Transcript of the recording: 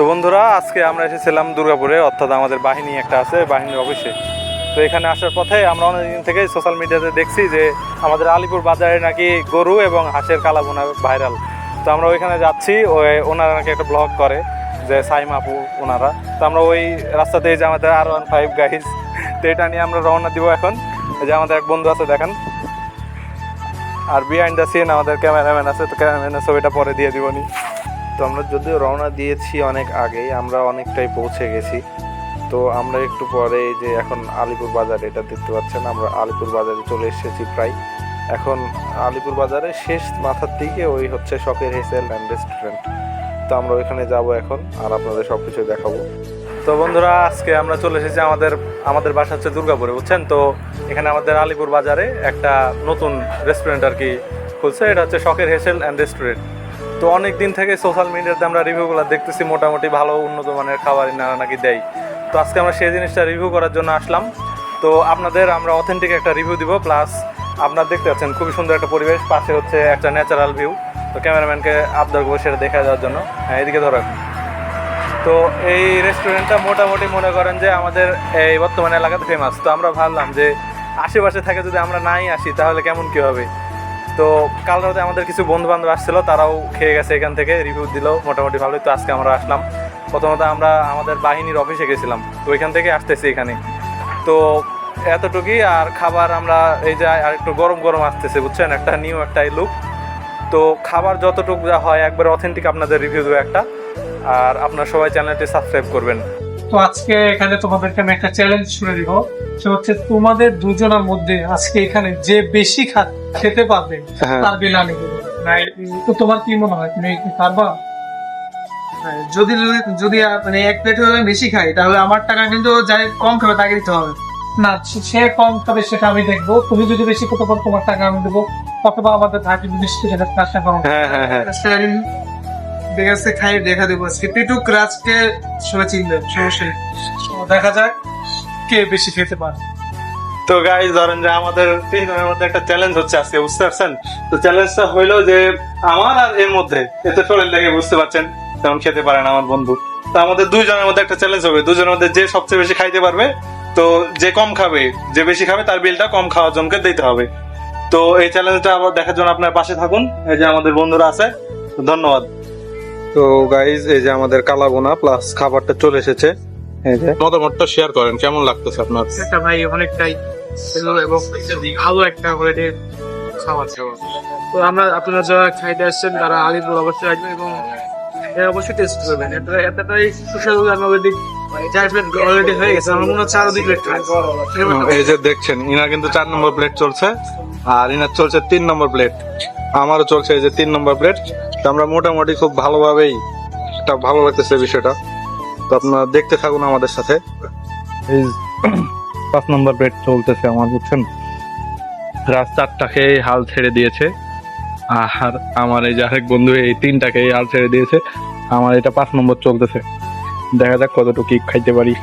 তো বন্ধুরা, আজকে আমরা এসেছিলাম দুর্গাপুরে, অর্থাৎ আমাদের বাহিনী একটা আছে, বাহিনীর অফিসে। তো এখানে আসার পথে আমরা অনেকদিন থেকে সোশ্যাল মিডিয়াতে দেখছি যে আমাদের আলিপুর বাজারে নাকি গরু এবং হাঁসের কালাবোনা ভাইরাল তো আমরা ওইখানে যাচ্ছি, ওই ওনারা নাকি একটা ব্লগ করে, যে সাইম আপু ওনারা। তো আমরা ওই রাস্তাতেই যে আমাদের আর ওয়ান ফাইভ গাইজ তো এটা নিয়ে আমরা রওনা দিব এখন। যে আমাদের এক বন্ধু আছে, দেখেন। আর বিহাইন্ড দ্য সিন আমাদের ক্যামেরাম্যান আছে, তো ক্যামেরাম্যানের ছবিটা পরে দিয়ে দিবনি তো আমরা যদিও রওনা দিয়েছি অনেক আগেই, আমরা অনেকটাই পৌঁছে গেছি। তো আমরা একটু পরে যে এখন আলিপুর বাজার, এটা দেখতে পাচ্ছেন, আমরা আলিপুর বাজারে চলে এসেছি প্রায়। এখন আলিপুর বাজারে শেষ মাথার দিকে ওই হচ্ছে শখের হেসেল অ্যান্ড রেস্টুরেন্ট। তো আমরা ওইখানে যাব এখন, আর আপনাদের সব কিছু দেখাবো। তো বন্ধুরা, আজকে আমরা চলে এসেছি আমাদের আমাদের বাসা হচ্ছে দুর্গাপুরে, বুঝছেন? তো এখানে আমাদের আলিপুর বাজারে একটা নতুন রেস্টুরেন্ট আর কি খুলছে, এটা হচ্ছে শখের হেসেল অ্যান্ড রেস্টুরেন্ট। তো অনেক দিন থেকে সোশ্যাল মিডিয়াতে আমরা রিভিউগুলো দেখতেছি, মোটামুটি ভালো উন্নত মানের খাবার নানা নাকি দেয়। তো আজকে আমরা সেই জিনিসটা রিভিউ করার জন্য আসলাম। তো আপনাদের আমরা অথেন্টিক একটা রিভিউ দিব প্লাস আপনারা দেখতে পাচ্ছেন খুবই সুন্দর একটা পরিবেশ, পাশে হচ্ছে একটা ন্যাচারাল ভিউ তো ক্যামেরাম্যানকে আবদার করব সেটা দেখা যাওয়ার জন্য। হ্যাঁ এদিকে ধরো তো এই রেস্টুরেন্টটা মোটামুটি মনে করেন যে আমাদের এই বর্তমানে এলাকাতে ফেমাস তো আমরা ভাবলাম যে আশেপাশে থাকে যদি আমরা নাই আসি, তাহলে কেমন কী হবে? তো কাল রাতে আমাদের কিছু বন্ধু বান্ধব আসছিল, তারাও খেয়ে গেছে এখান থেকে রিভিউ দিল, মোটামুটি ভালোই। তো আজকে আমরা আসলাম। প্রথমত আমরা আমাদের বাহিনীর অফিসে গেছিলাম, তো ওইখান থেকে আসতেছি এখানে। তো এতটুকুই, আর খাবার আমরা এই যে আর একটু গরম গরম আসতেছে, বুঝছেন? একটা নিউ একটা লুক তো খাবার যতটুকু যা হয়, একবার অথেন্টিক আপনাদের রিভিউ দেবো একটা। আর আপনার সবাই চ্যানেলটি সাবস্ক্রাইব করবেন। তো আজকে এখানে তোমাদেরকে আমি একটা চ্যালেঞ্জ শুনে দিব সে হচ্ছে তোমাদের দুজনের মধ্যে আজকে এখানে যে বেশি খেতে পারবে হ্যাঁ। তার বিল আমি তো তোমার কি মনে হয়? তুমি কি পারবা হ্যাঁ, যদি যদি মানে এক প্লেট হলে বেশি খাই তাহলে আমার টাকা কিন্তু যাই কম খাবে তাকে দিতে হবে। না সে- কম খাবে সেটা আমি দেখব। তুমি যদি বেশি খেতে পারো তোমার টাকা আমি দেবো। অথবা আমাদের বিস্কুটের কাজটা করো হ্যাঁ হ্যাঁ হ্যাঁ। দেখে আসছে, খাই, দেখা দেবো আজকে। পেটু ক্রাচকে সবাই চিনবে, সমস্যা দেখা যাক কে বেশি খেতে পারে। তো গাইজ ধরেন যে আমাদের তিনজনের মধ্যে একটা চ্যালেঞ্জ হচ্ছে আজকে, বুঝতে পারছেন? তো চ্যালেঞ্জটা হইল যে আমার আর এর মধ্যে, এতে শরীর দেখে বুঝতে পারছেন, তেমন খেতে পারে না আমার বন্ধু। তো আমাদের দুইজনের মধ্যে একটা চ্যালেঞ্জ হবে দুজনের মধ্যে যে সবচেয়ে বেশি খাইতে পারবে, তো যে কম খাবে, যে বেশি খাবে, তার বিলটা কম খাওয়ার জনকে দিতে হবে। তো এই চ্যালেঞ্জটা আবার দেখার জন্য আপনার পাশে থাকুন, এই যে আমাদের বন্ধুরা আছে ধন্যবাদ। তো গাইজ এই যে আমাদের কালাবোনা প্লাস খাবারটা চলে এসেছে। এই যে। মতামতটা শেয়ার করেন কেমন লাগতেছে আপনার? একটা ভাই অনেকটাই ভালো এবং ভালো একটা খাবার খাওয়া। তো আমরা আপনারা যারা খাইতে আসছেন তারা আলিপুর অবশ্যই আসবেন এবং এর অবশ্যই টেস্ট করবেন। এটা এতটাই সুস্বাদু হয়ে মনে আরও এই যে দেখছেন ইনার কিন্তু চার নম্বর প্লেট চলছে আর ইনার চলছে তিন নম্বর প্লেট আমারও চলছে এই যে তিন নম্বর প্লেট আমরা মোটামুটি খুব ভালোভাবেই এটা ভালো লাগতেছে বিষয়টা। তো আপনারা দেখতে থাকুন আমাদের সাথে। এই পাঁচ নম্বর প্লেট চলতেছে আমার, বুঝছেন? খেয়ে হাল ছেড়ে দিয়েছে। আর আমার এই যে আরেক বন্ধু, এই তিনটাকে হাল ছেড়ে দিয়েছে। আমার এটা পাঁচ নম্বর চলতেছে। দেখা যাক কতটুকু খাইতে পারি।